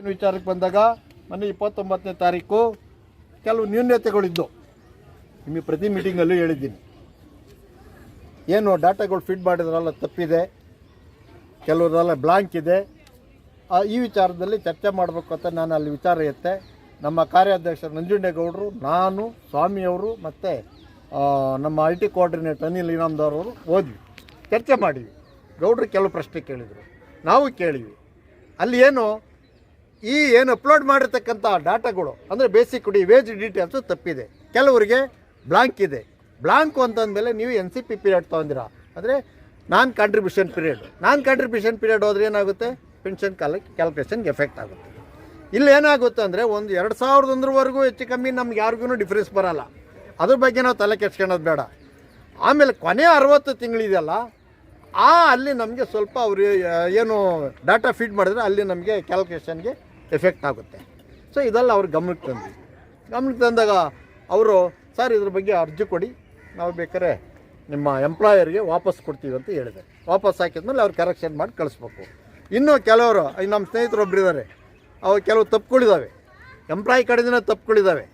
ವಿಚಾರಕ್ಕೆ ಬಂದಾಗ, ಮೊನ್ನೆ ಇಪ್ಪತ್ತೊಂಬತ್ತನೇ ತಾರೀಕು ಕೆಲವು ನ್ಯೂನ್ಯತೆಗಳಿದ್ದು ನಿಮಗೆ ಪ್ರತಿ ಮೀಟಿಂಗಲ್ಲೂ ಹೇಳಿದ್ದೀನಿ. ಏನು ಡಾಟಾಗಳು ಫಿಟ್ ಮಾಡಿದ್ರಲ್ಲ, ತಪ್ಪಿದೆ. ಕೆಲವರೆಲ್ಲ ಬ್ಲಾಂಕ್ ಇದೆ. ಈ ವಿಚಾರದಲ್ಲಿ ಚರ್ಚೆ ಮಾಡಬೇಕು ಅಂತ ನಾನು ಅಲ್ಲಿ ವಿಚಾರ ಎತ್ತೆ, ನಮ್ಮ ಕಾರ್ಯಾಧ್ಯಕ್ಷ ನಂಜುಂಡೇಗೌಡರು, ನಾನು, ಸ್ವಾಮಿಯವರು ಮತ್ತು ನಮ್ಮ ಐ ಟಿ ಕೋಆರ್ಡಿನೇಟರ್ ಅನಿಲ್ ಇನಾಮ್ದವ್ರವರು ಓದ್ವಿ ಚರ್ಚೆ ಮಾಡಿದ್ವಿ. ಗೌಡ್ರು ಕೆಲವು ಪ್ರಶ್ನೆ ಕೇಳಿದರು. ನಾವು ಕೇಳಿದ್ವಿ. ಅಲ್ಲಿ ಏನು ಈ ಏನು ಅಪ್ಲೋಡ್ ಮಾಡಿರ್ತಕ್ಕಂಥ ಡಾಟಾಗಳು, ಅಂದರೆ ಬೇಸಿಕ್ ಡಿ ವೇಜ್ ಡೀಟೇಲ್ಸು ತಪ್ಪಿದೆ. ಕೆಲವರಿಗೆ ಬ್ಲಾಂಕ್ ಇದೆ. ಬ್ಲಾಂಕು ಅಂತಂದಮೇಲೆ ನೀವು ಎನ್ ಸಿ ಪಿ ಪೀರಿಯಡ್ ತೊಗೊಂದಿರ ಅಂದರೆ non contribution period non contribution period ಹೋದ್ರೆ ಏನಾಗುತ್ತೆ? ಪೆನ್ಷನ್ ಕಾಲ ಕ್ಯಾಲ್ಕುಲೇಷನ್ಗೆ ಎಫೆಕ್ಟ್ ಆಗುತ್ತೆ. ಇಲ್ಲಿ ಏನಾಗುತ್ತೆ ಅಂದರೆ ಒಂದು ಎರಡು ಸಾವಿರದ ಒಂದರವರೆಗೂ ಹೆಚ್ಚು ಕಮ್ಮಿ ನಮ್ಗೆ ಯಾರಿಗೂ ಡಿಫ್ರೆನ್ಸ್ ಬರೋಲ್ಲ. ಅದ್ರ ಬಗ್ಗೆ ನಾವು ತಲೆ ಕೆಡ್ಸ್ಕೊಳೋದು ಬೇಡ. ಆಮೇಲೆ ಕೊನೆ ಅರವತ್ತು ತಿಂಗಳಿದೆಯಲ್ಲ, ಆ ಅಲ್ಲಿ ನಮಗೆ ಸ್ವಲ್ಪ ಅವರು ಏನು ಡಾಟಾ ಫೀಡ್ ಮಾಡಿದ್ರೆ ಅಲ್ಲಿ ನಮಗೆ ಕ್ಯಾಲ್ಕುಲೇಷನ್ಗೆ ಎಫೆಕ್ಟ್ ಆಗುತ್ತೆ. ಸೊ ಇದೆಲ್ಲ ಅವ್ರ ಗಮನಕ್ಕೆ ತಂದ್ವಿ. ಗಮನಕ್ಕೆ ತಂದಾಗ ಅವರು, ಸರ್, ಇದ್ರ ಬಗ್ಗೆ ಅರ್ಜಿ ಕೊಡಿ. ನಾವು ಬೇಕಾದ್ರೆ ನಿಮ್ಮ ಎಂಪ್ಲಾಯರ್ಗೆ ವಾಪಸ್ ಕೊಡ್ತೀವಿ ಅಂತ ಹೇಳಿದೆ ವಾಪಸ್ ಹಾಕಿದ್ಮೇಲೆ ಅವ್ರು ಕರೆಕ್ಷನ್ ಮಾಡಿ ಕಳಿಸ್ಬೇಕು. ಇನ್ನೂ ಕೆಲವರು ನಮ್ಮ ಸ್ನೇಹಿತರು ಒಬ್ಬರಿದ್ದಾರೆ ಅವ್ರು ಕೆಲವು ತಪ್ಪುಗಳಿದ್ದಾವೆ ಎಂಪ್ಲಾಯಿ ಕಡೆಯಿಂದ ತಪ್ಪುಗಳಿದ್ದಾವೆ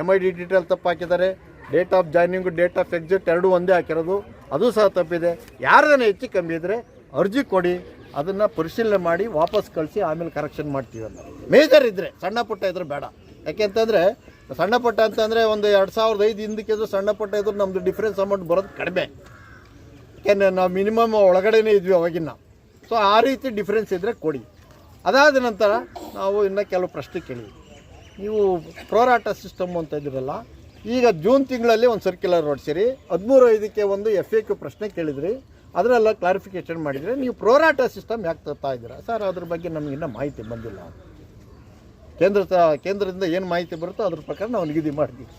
ಎಂ ಐ ಡಿ ಡೀಟೇಲ್ ತಪ್ಪು ಹಾಕಿದ್ದಾರೆ. Date of joining date of exit ಎರಡೂ ಒಂದೇ ಹಾಕಿರೋದು. ಅದು ಸಹ ತಪ್ಪಿದೆ. ಯಾರದನ್ನು ಹೆಚ್ಚು ಕಮ್ಮಿ ಇದ್ದರೆ ಅರ್ಜಿ ಕೊಡಿ. ಅದನ್ನು ಪರಿಶೀಲನೆ ಮಾಡಿ ವಾಪಸ್ ಕಳಿಸಿ ಆಮೇಲೆ ಕರೆಕ್ಷನ್ ಮಾಡ್ತೀವಿ ಅಂತ ಮೇಜರ್ ಇದ್ದರೆ ಸಣ್ಣ ಪುಟ್ಟ ಇದ್ರೆ ಬೇಡ. ಯಾಕೆಂತಂದರೆ ಸಣ್ಣ ಪುಟ್ಟ ಅಂತಂದರೆ ಒಂದು ಎರಡು ಸಾವಿರದ ಐದು ಹಿಂದಕ್ಕಿದ್ರು ಸಣ್ಣ ಪುಟ್ಟ ಇದ್ರೆ ನಮ್ಮದು ಡಿಫ್ರೆನ್ಸ್ ಅಮೌಂಟ್ ಬರೋದು ಕಡಿಮೆ. ಯಾಕೆಂದರೆ ನಾವು ಮಿನಿಮಮ್ ಒಳಗಡೆನೇ ಇದ್ವಿ ಅವಾಗಿನ ಸೊ ಆ ರೀತಿ ಡಿಫ್ರೆನ್ಸ್ ಇದ್ದರೆ ಕೊಡಿ. ಅದಾದ ನಂತರ ನಾವು ಇನ್ನು ಕೆಲವು ಪ್ರಶ್ನೆ ಕೇಳಿ ನೀವು ಪ್ರೋರಾಟ ಸಿಸ್ಟಮ್ ಅಂತ ಇದ್ರಲ್ಲ, ಈಗ ಜೂನ್ ತಿಂಗಳಲ್ಲಿ ಒಂದು ಸರ್ಕ್ಯುಲರ್ ಹೊಡ್ಸಿರಿ ಹದಿಮೂರು ಐದಕ್ಕೆ ಒಂದು ಎಫ್ ಎ ಕ್ಯೂ ಪ್ರಶ್ನೆ ಕೇಳಿದ್ರಿ. ಅದರೆಲ್ಲ ಕ್ಲಾರಿಫಿಕೇಷನ್ ಮಾಡಿದರೆ ನೀವು ಪ್ರೋರಾಟ ಸಿಸ್ಟಮ್ ಯಾಕೆ ತರ್ತಾ ಇದ್ದೀರಾ? ಸರ್ ಅದ್ರ ಬಗ್ಗೆ ನಮಗಿನ್ನೂ ಮಾಹಿತಿ ಬಂದಿಲ್ಲ. ಕೇಂದ್ರ ಕೇಂದ್ರದಿಂದ ಏನು ಮಾಹಿತಿ ಬರುತ್ತೋ ಅದ್ರ ಪ್ರಕಾರ ನಾವು ನಿಗದಿ ಮಾಡ್ತೀವಿ.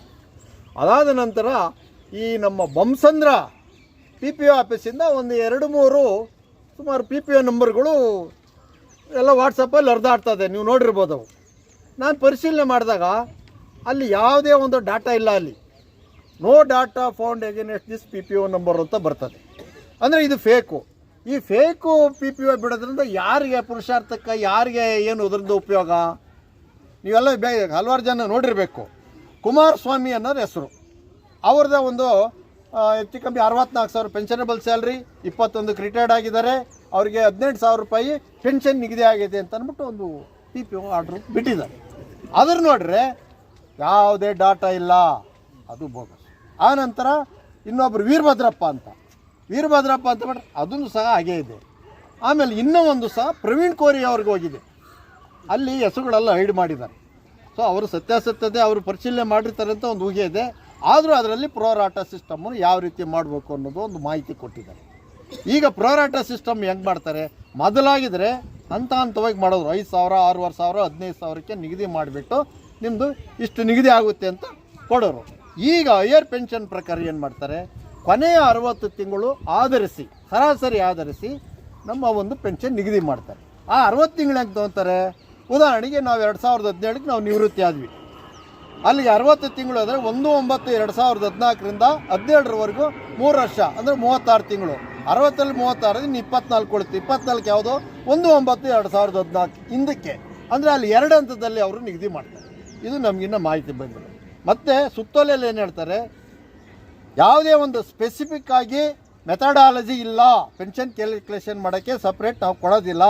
ಅದಾದ ನಂತರ ಈ ನಮ್ಮ ಬಂಸಂದ್ರ ಪಿ ಪಿ ಒ ಆಫೀಸಿಂದ ಒಂದು ಎರಡು ಮೂರು ಸುಮಾರು ಪಿ ಪಿ ಒ ನಂಬರ್ಗಳು ಎಲ್ಲ ವಾಟ್ಸಪ್ಪಲ್ಲಿ ಹರಿದಾಡ್ತದೆ ನೀವು ನೋಡಿರ್ಬೋದು ಅವು. ನಾನು ಪರಿಶೀಲನೆ ಮಾಡಿದಾಗ ಅಲ್ಲಿ ಯಾವುದೇ ಒಂದು ಡಾಟಾ ಇಲ್ಲ ಅಲ್ಲಿ. No data found against this P P O number ಅಂತ ಬರ್ತದೆ. ಅಂದರೆ ಇದು ಫೇಕು. ಈ ಫೇಕು ಪಿ ಪಿ ಓ ಬಿಡೋದ್ರಿಂದ ಯಾರಿಗೆ ಪುರುಷಾರ್ಥಕ್ಕೆ, ಯಾರಿಗೆ ಏನು ಅದರಿಂದ ಉಪಯೋಗ? ನೀವೆಲ್ಲ ಬೇ, ಹಲವಾರು ಜನ ನೋಡಿರಬೇಕು. ಕುಮಾರಸ್ವಾಮಿ ಅನ್ನೋದು ಹೆಸರು. ಅವ್ರದ್ದೇ ಒಂದು ಹೆಚ್ಚು ಕಮ್ಮಿ ಅರವತ್ನಾಲ್ಕು ಸಾವಿರ ಪೆನ್ಷನಬಲ್ ಸ್ಯಾಲ್ರಿ ಇಪ್ಪತ್ತೊಂದಕ್ಕೆ ರಿಟೈರ್ಡ್ ಆಗಿದ್ದಾರೆ. ಅವರಿಗೆ ಹದಿನೆಂಟು ಸಾವಿರ ರೂಪಾಯಿ ಪೆನ್ಷನ್ ನಿಗದಿ ಆಗಿದೆ ಅಂತ ಅಂದ್ಬಿಟ್ಟು ಒಂದು ಪಿ ಪಿ ಓ ಆರ್ಡ್ರು ಬಿಟ್ಟಿದ್ದಾರೆ. ಅದ್ರ ನೋಡ್ರೆ ಯಾವುದೇ ಡಾಟಾ ಇಲ್ಲ. ಅದು ಬೋಗಸ್. ಆನಂತರ ನಂತರ ಇನ್ನೊಬ್ರು ವೀರಭದ್ರಪ್ಪ ಅಂತ. ವೀರಭದ್ರಪ್ಪ ಅಂತ ಬಿಟ್ರೆ ಅದನ್ನು ಸಹ ಹಾಗೇ ಇದೆ. ಆಮೇಲೆ ಇನ್ನೂ ಒಂದು ಸಹ ಪ್ರವೀಣ್ ಕೋರಿ ಅವ್ರಿಗೆ ಹೋಗಿದೆ. ಅಲ್ಲಿ ಹೆಸರುಗಳೆಲ್ಲ ಹೈಡ್ ಮಾಡಿದ್ದಾರೆ. ಸೊ ಅವರು ಸತ್ಯಾಸತ್ಯತೆ, ಅವರು ಪರಿಶೀಲನೆ ಮಾಡಿರ್ತಾರೆ ಅಂತ ಒಂದು ಊಹೆ ಇದೆ. ಆದರೂ ಅದರಲ್ಲಿ ಪ್ರೋರಾಟ ಸಿಸ್ಟಮನ್ನು ಯಾವ ರೀತಿ ಮಾಡಬೇಕು ಅನ್ನೋದು ಒಂದು ಮಾಹಿತಿ ಕೊಟ್ಟಿದ್ದಾರೆ. ಈಗ ಪ್ರೋರಾಟ ಸಿಸ್ಟಮ್ ಹೆಂಗೆ ಮಾಡ್ತಾರೆ? ಮೊದಲಾಗಿದ್ರೆ ಹಂತ ಹಂತವಾಗಿ ಮಾಡೋದು ಐದು ಸಾವಿರ, ಆರೂವರೆ ಸಾವಿರ, ಹದಿನೈದು ಸಾವಿರಕ್ಕೆ ನಿಗದಿ ಮಾಡಿಬಿಟ್ಟು ನಿಮ್ಮದು ಇಷ್ಟು ನಿಗದಿ ಆಗುತ್ತೆ ಅಂತ ಕೊಡೋರು. ಈಗ ಹೈಯರ್ ಪೆನ್ಷನ್ ಪ್ರಕಾರ ಏನು ಮಾಡ್ತಾರೆ? ಕೊನೆಯ ಅರವತ್ತು ತಿಂಗಳು ಆಧರಿಸಿ, ಸರಾಸರಿ ಆಧರಿಸಿ ನಮ್ಮ ಒಂದು ಪೆನ್ಷನ್ ನಿಗದಿ ಮಾಡ್ತಾರೆ. ಆ ಅರವತ್ತು ತಿಂಗಳು ಹೆಂಗೆ ತೊಗೊತಾರೆ? ಉದಾಹರಣೆಗೆ ನಾವು ಎರಡು ಸಾವಿರದ ಹದಿನೇಳಕ್ಕೆ ನಾವು ನಿವೃತ್ತಿ ಆದ್ವಿ. ಅಲ್ಲಿಗೆ ಅರವತ್ತು ತಿಂಗಳು ಅಂದರೆ ಒಂದು, ಒಂಬತ್ತು, ಎರಡು ಸಾವಿರದ ಹದಿನಾಲ್ಕರಿಂದ ಹದಿನೇಳರವರೆಗೂ ಮೂರು ವರ್ಷ, ಅಂದರೆ ಮೂವತ್ತಾರು ತಿಂಗಳು. ಅರವತ್ತರಲ್ಲಿ ಮೂವತ್ತಾರು ಇನ್ನು ಇಪ್ಪತ್ನಾಲ್ಕು ಕೊಡುತ್ತೆ. ಇಪ್ಪತ್ನಾಲ್ಕು ಯಾವುದು? ಒಂದು, ಒಂಬತ್ತು, ಎರಡು ಸಾವಿರದ ಹದಿನಾಲ್ಕು ಹಿಂದಕ್ಕೆ. ಅಂದರೆ ಅಲ್ಲಿ ಎರಡು ಹಂತದಲ್ಲಿ ಅವರು ನಿಗದಿ ಮಾಡ್ತಾರೆ. ಇದು ನಮಗಿನ್ನ ಮಾಹಿತಿ ಬಂದಿದೆ ಮತ್ತು ಸುತ್ತೋಲೆಯಲ್ಲಿ ಏನು ಹೇಳ್ತಾರೆ? ಯಾವುದೇ ಒಂದು ಸ್ಪೆಸಿಫಿಕ್ ಆಗಿ ಮೆಥಡಾಲಜಿ ಇಲ್ಲ. ಪೆನ್ಷನ್ ಕ್ಯಾಲ್ಕುಲೇಷನ್ ಮಾಡೋಕ್ಕೆ ಸಪ್ರೇಟ್ ನಾವು ಕೊಡೋದಿಲ್ಲ.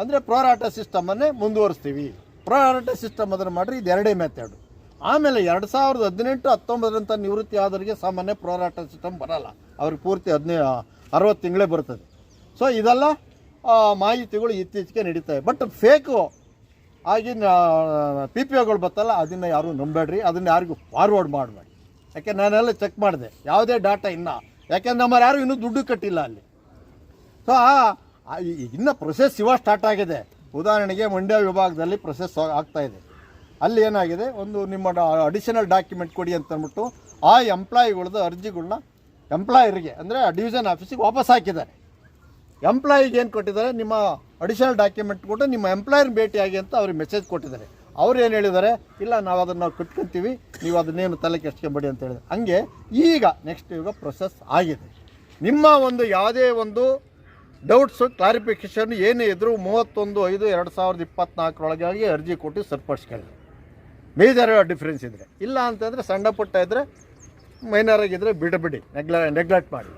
ಅಂದರೆ ಪ್ರೋರಾಟ ಸಿಸ್ಟಮನ್ನೇ ಮುಂದುವರಿಸ್ತೀವಿ. ಪ್ರೋರಾಟ ಸಿಸ್ಟಮ್ ಅದನ್ನು ಮಾಡಿರಿ, ಇದು ಎರಡೇ ಮೆಥಡು ಆಮೇಲೆ ಎರಡು ಸಾವಿರದ ಹದಿನೆಂಟು ಹತ್ತೊಂಬತ್ತರಂಥ ನಿವೃತ್ತಿ ಆದವರಿಗೆ ಸಾಮಾನ್ಯ ಪ್ರೋರಾಟ ಸಿಸ್ಟಮ್ ಬರೋಲ್ಲ. ಅವ್ರಿಗೆ ಪೂರ್ತಿ ಹದಿನೈ ಅರವತ್ತು ತಿಂಗಳೇ ಬರ್ತದೆ. ಸೊ ಇದೆಲ್ಲ ಮಾಹಿತಿಗಳು ಇತ್ತೀಚೆಗೆ ನಡೀತವೆ ಬಟ್ ಫೇಕು ಆಗಿನ ಪಿ ಪಿ ಒಗಳು ಬರ್ತಲ್ಲ ಅದನ್ನು ಯಾರೂ ನಂಬೇಡ್ರಿ ಅದನ್ನು ಯಾರಿಗೂ ಫಾರ್ವರ್ಡ್ ಮಾಡಬೇಡಿ. ಯಾಕೆ ನಾನೆಲ್ಲ ಚೆಕ್ ಮಾಡಿದೆ. ಯಾವುದೇ ಡಾಟಾ ಇನ್ನ. ಯಾಕೆಂದ್ರೆ ನಮ್ಮ ಯಾರು ಇನ್ನೂ ದುಡ್ಡು ಕಟ್ಟಿಲ್ಲ ಅಲ್ಲಿ. ಸೊ ಇನ್ನು ಪ್ರೊಸೆಸ್ ಇವಾಗ ಸ್ಟಾರ್ಟ್ ಆಗಿದೆ. ಉದಾಹರಣೆಗೆ ಮಂಡ್ಯ ವಿಭಾಗದಲ್ಲಿ ಪ್ರೊಸೆಸ್ ಆಗ್ತಾ ಇದೆ. ಅಲ್ಲಿ ಏನಾಗಿದೆ? ಒಂದು ನಿಮ್ಮ ಅಡಿಷನಲ್ ಡಾಕ್ಯುಮೆಂಟ್ ಕೊಡಿ ಅಂತ ಅಂದ್ಬಿಟ್ಟು ಆ ಎಂಪ್ಲಾಯಿಗಳದ್ದು ಅರ್ಜಿಗಳನ್ನ ಎಂಪ್ಲಾಯರಿಗೆ ಅಂದರೆ ಡಿವಿಷನ್ ಆಫೀಸಿಗೆ ವಾಪಸ್ ಹಾಕಿದ್ದಾರೆ. ಎಂಪ್ಲಾಯಿಗೆ ಏನು ಕೊಟ್ಟಿದ್ದಾರೆ? ನಿಮ್ಮ ಅಡಿಷನಲ್ ಡಾಕ್ಯುಮೆಂಟ್ ಕೊಟ್ಟು ನಿಮ್ಮ ಎಂಪ್ಲಾಯರ್ ಭೇಟಿಯಾಗಿ ಅಂತ ಅವ್ರಿಗೆ ಮೆಸೇಜ್ ಕೊಟ್ಟಿದ್ದಾರೆ. ಅವ್ರು ಏನು ಹೇಳಿದ್ದಾರೆ? ಇಲ್ಲ, ನಾವು ಅದನ್ನು ನಾವು ಕಟ್ಕೊತೀವಿ, ನೀವು ಅದನ್ನೇನು ತಲೆ ಕೆಡ್ಸ್ಕೊಂಬೇಡಿ ಅಂತ ಹೇಳಿದ್ರು. ಹಂಗೆ ಈಗ ನೆಕ್ಸ್ಟ್ ಈಗ ಪ್ರೊಸೆಸ್ ಆಗಿದೆ. ನಿಮ್ಮ ಒಂದು ಯಾವುದೇ ಒಂದು ಡೌಟ್ಸು ಕ್ಲಾರಿಫಿಕೇಷನ್ ಏನೇ ಇದ್ದರೂ ಮೂವತ್ತೊಂದು, ಐದು, ಎರಡು ಸಾವಿರದ ಇಪ್ಪತ್ನಾಲ್ಕರೊಳಗಾಗಿ ಅರ್ಜಿ ಕೊಟ್ಟು ಸರಿಪಡಿಸ್ಕೊಳ್ಳಿ. ಮೇಜರ್ ಡಿಫ್ರೆನ್ಸ್ ಇದ್ದರೆ ಇಲ್ಲ ಅಂತಂದರೆ ಸಣ್ಣ ಪುಟ್ಟ ಇದ್ದರೆ ಮೈನರ್ ಆಗಿದ್ದರೆ ಬಿಡಬಿಡಿ ನೆಗ್ಲ ನೆಗ್ಲೆಕ್ಟ್ ಮಾಡಿ.